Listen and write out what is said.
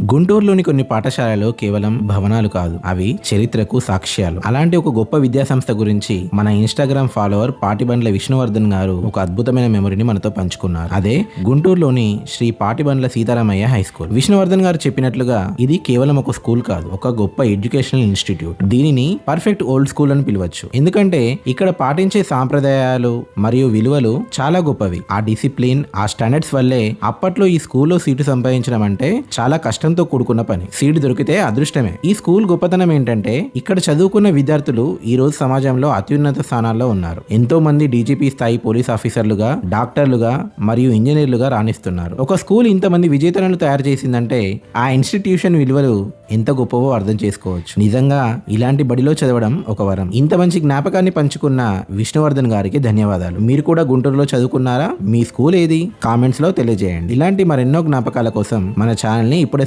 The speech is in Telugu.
గుంటూరులోని కొన్ని పాఠశాలలు కేవలం భవనాలు కాదు అవి చరిత్రకు సాక్ష్యాలు. అలాంటి ఒక గొప్ప విద్యా సంస్థ గురించి మన ఇన్స్టాగ్రామ్ ఫాలోవర్ పాటిబండ్ల విష్ణువర్ధన్ గారు ఒక అద్భుతమైన మెమరీని మనతో పంచుకున్నారు. అదే గుంటూరులోని శ్రీ పాటిబండ్ల సీతారామయ్య హై స్కూల్. విష్ణువర్ధన్ గారు చెప్పినట్లుగా ఇది కేవలం ఒక స్కూల్ కాదు ఒక గొప్ప ఎడ్యుకేషనల్ ఇన్స్టిట్యూట్. దీనిని పర్ఫెక్ట్ ఓల్డ్ స్కూల్ అని పిలవచ్చు. ఎందుకంటే ఇక్కడ పాటించే సాంప్రదాయాలు మరియు విలువలు చాలా గొప్పవి. ఆ డిసిప్లిన్ ఆ స్టాండర్డ్స్ వల్లే అప్పట్లో ఈ స్కూల్లో సీటు సంపాదించడం అంటే చాలా కష్టం. కష్టంతో కూడుకున్న పని. సీట్ దొరికితే అదృష్టమే. ఈ స్కూల్ గొప్పతనం ఏంటంటే ఇక్కడ చదువుకున్న విద్యార్థులు ఈ రోజు సమాజంలో అత్యున్నత స్థానాల్లో ఉన్నారు. ఎంతో మంది డీజీపీ స్థాయి పోలీస్ ఆఫీసర్లుగా డాక్టర్లుగా మరియు ఇంజనీర్లుగా రాణిస్తున్నారు. ఒక స్కూల్ ఇంతమంది విజేతలను తయారు చేసిందంటే ఆ ఇన్స్టిట్యూషన్ విలువలు ఎంత గొప్పవో అర్థం చేసుకోవచ్చు. నిజంగా ఇలాంటి బడిలో చదవడం ఒక వరం. ఇంత మంచి జ్ఞాపకాన్ని పంచుకున్న విష్ణువర్ధన్ గారికి ధన్యవాదాలు. మీరు కూడా గుంటూరులో చదువుకున్నారా? మీ స్కూల్ ఏది? కామెంట్స్లో తెలియజేయండి. ఇలాంటి మరెన్నో జ్ఞాపకాల కోసం మన ఛానల్ని ఇప్పుడే